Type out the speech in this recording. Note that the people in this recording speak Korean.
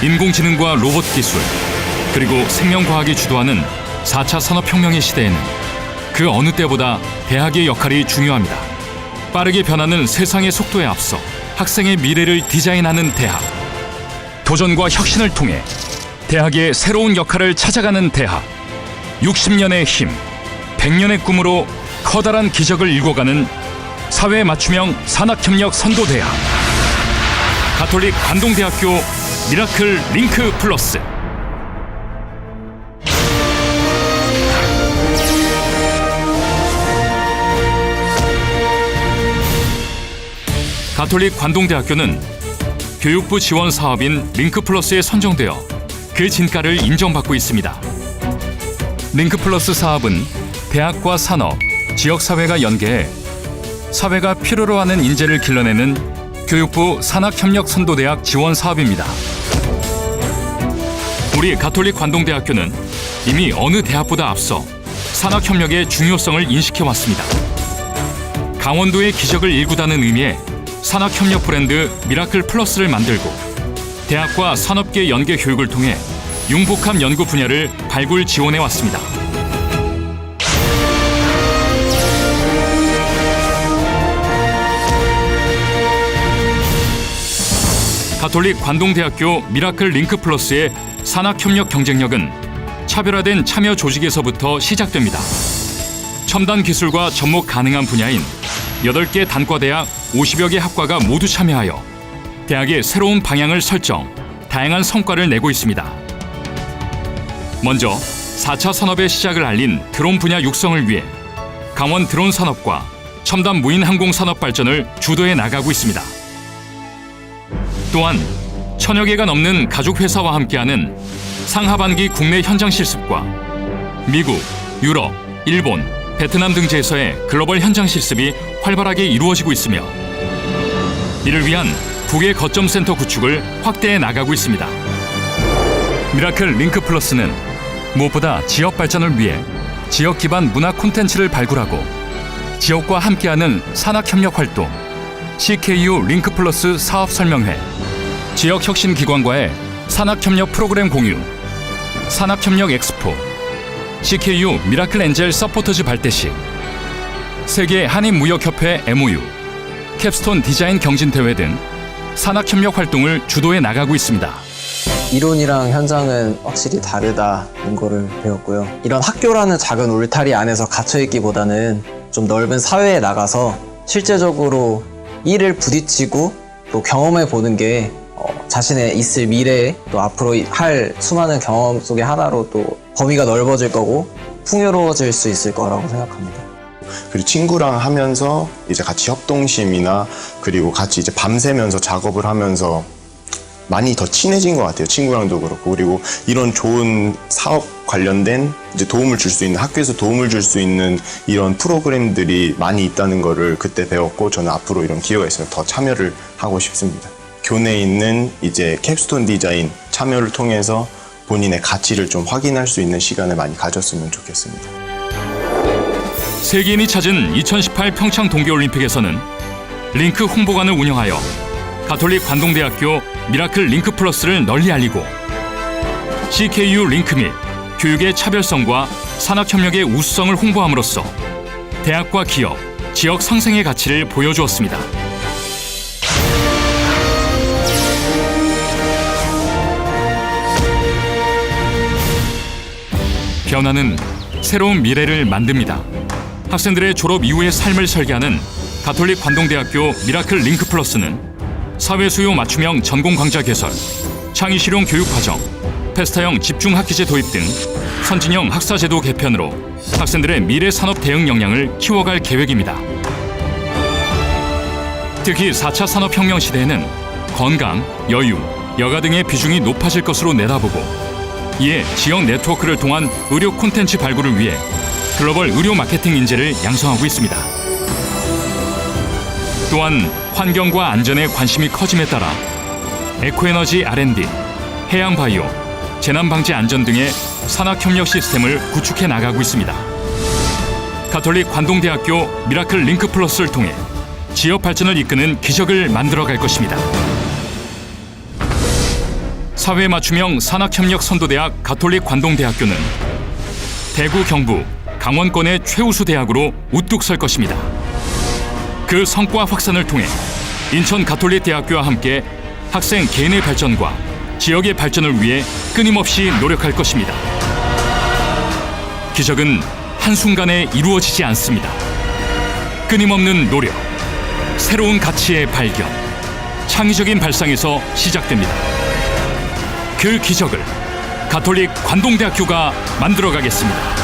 인공지능과 로봇 기술, 그리고 생명과학이 주도하는 4차 산업혁명의 시대에는 그 어느 때보다 대학의 역할이 중요합니다. 빠르게 변하는 세상의 속도에 앞서 학생의 미래를 디자인하는 대학. 도전과 혁신을 통해 대학의 새로운 역할을 찾아가는 대학. 60년의 힘, 100년의 꿈으로 커다란 기적을 일궈가는 사회 맞춤형 산학협력 선도대학. 가톨릭 관동대학교 미라클 링크 플러스. 가톨릭 관동대학교는 교육부 지원 사업인 링크 플러스에 선정되어 그 진가를 인정받고 있습니다. 링크 플러스 사업은 대학과 산업, 지역 사회가 연계해 사회가 필요로 하는 인재를 길러내는 교육부 산학협력 선도대학 지원 사업입니다. 우리 가톨릭 관동대학교는 이미 어느 대학보다 앞서 산학협력의 중요성을 인식해 왔습니다. 강원도의 기적을 일구다는 의미의 산학협력 브랜드 미라클 플러스를 만들고 대학과 산업계 연계 교육을 통해 융복합 연구 분야를 발굴 지원해 왔습니다. 가톨릭 관동대학교 미라클 링크 플러스의 산학협력 경쟁력은 차별화된 참여 조직에서부터 시작됩니다. 첨단 기술과 접목 가능한 분야인 8개 단과대학 50여 개 학과가 모두 참여하여 대학의 새로운 방향을 설정, 다양한 성과를 내고 있습니다. 먼저 4차 산업의 시작을 알린 드론 분야 육성을 위해 강원 드론 산업과 첨단 무인 항공 산업 발전을 주도해 나가고 있습니다. 또한 천여 개가 넘는 가족 회사와 함께하는 상하반기 국내 현장 실습과 미국, 유럽, 일본, 베트남 등지에서의 글로벌 현장 실습이 활발하게 이루어지고 있으며 이를 위한 국외 거점 센터 구축을 확대해 나가고 있습니다. 미라클 링크 플러스는 무엇보다 지역 발전을 위해 지역 기반 문화 콘텐츠를 발굴하고 지역과 함께하는 산학 협력 활동, CKU 링크 플러스 사업 설명회, 지역 혁신 기관과의 산학 협력 프로그램 공유, 산학 협력 엑스포, CKU 미라클 엔젤 서포터즈 발대식, 세계 한인 무역협회 MOU, 캡스톤 디자인 경진 대회 등 산학 협력 활동을 주도해 나가고 있습니다. 이론이랑 현장은 확실히 다르다는 거를 배웠고요. 이런 학교라는 작은 울타리 안에서 갇혀있기보다는 좀 넓은 사회에 나가서 실제적으로 일을 부딪히고 또 경험해 보는 게 어, 자신의 있을 미래에 또 앞으로 할 수많은 경험 속의 하나로 또 범위가 넓어질 거고 풍요로워질 수 있을 거라고 생각합니다. 그리고 친구랑 하면서 이제 같이 협동심이나 그리고 같이 이제 밤새면서 작업을 하면서 많이 더 친해진 것 같아요. 친구랑도 그렇고 그리고 이런 좋은 사업 관련된 이제 도움을 줄 수 있는 학교에서 도움을 줄 수 있는 이런 프로그램들이 많이 있다는 거를 그때 배웠고 저는 앞으로 이런 기회가 있으면 더 참여를 하고 싶습니다. 교내에 있는 이제 캡스톤 디자인 참여를 통해서 본인의 가치를 좀 확인할 수 있는 시간을 많이 가졌으면 좋겠습니다. 세계인이 찾은 2018 평창 동계올림픽에서는 링크 홍보관을 운영하여 가톨릭 관동대학교 미라클 링크 플러스를 널리 알리고 CKU 링크 및 교육의 차별성과 산학협력의 우수성을 홍보함으로써 대학과 기업, 지역 상생의 가치를 보여주었습니다. 변화는 새로운 미래를 만듭니다. 학생들의 졸업 이후의 삶을 설계하는 가톨릭 관동대학교 미라클 링크 플러스는 사회 수요 맞춤형 전공 강좌 개설, 창의 실용 교육 과정, 페스타형 집중 학기제 도입 등 선진형 학사 제도 개편으로 학생들의 미래 산업 대응 역량을 키워갈 계획입니다. 특히 4차 산업혁명 시대에는 건강, 여유, 여가 등의 비중이 높아질 것으로 내다보고 이에 지역 네트워크를 통한 의료 콘텐츠 발굴을 위해 글로벌 의료 마케팅 인재를 양성하고 있습니다. 또한 환경과 안전에 관심이 커짐에 따라 에코에너지 R&D, 해양 바이오, 재난 방지 안전 등의 산학 협력 시스템을 구축해 나가고 있습니다. 가톨릭 관동대학교 미라클 링크 플러스를 통해 지역 발전을 이끄는 기적을 만들어 갈 것입니다. 사회 맞춤형 산학협력 선도대학 가톨릭 관동대학교는 대구 경북 강원권의 최우수 대학으로 우뚝 설 것입니다. 그 성과 확산을 통해 인천 가톨릭 대학교와 함께 학생 개인의 발전과 지역의 발전을 위해 끊임없이 노력할 것입니다. 기적은 한순간에 이루어지지 않습니다. 끊임없는 노력, 새로운 가치의 발견, 창의적인 발상에서 시작됩니다. 그 기적을 가톨릭 관동대학교가 만들어가겠습니다.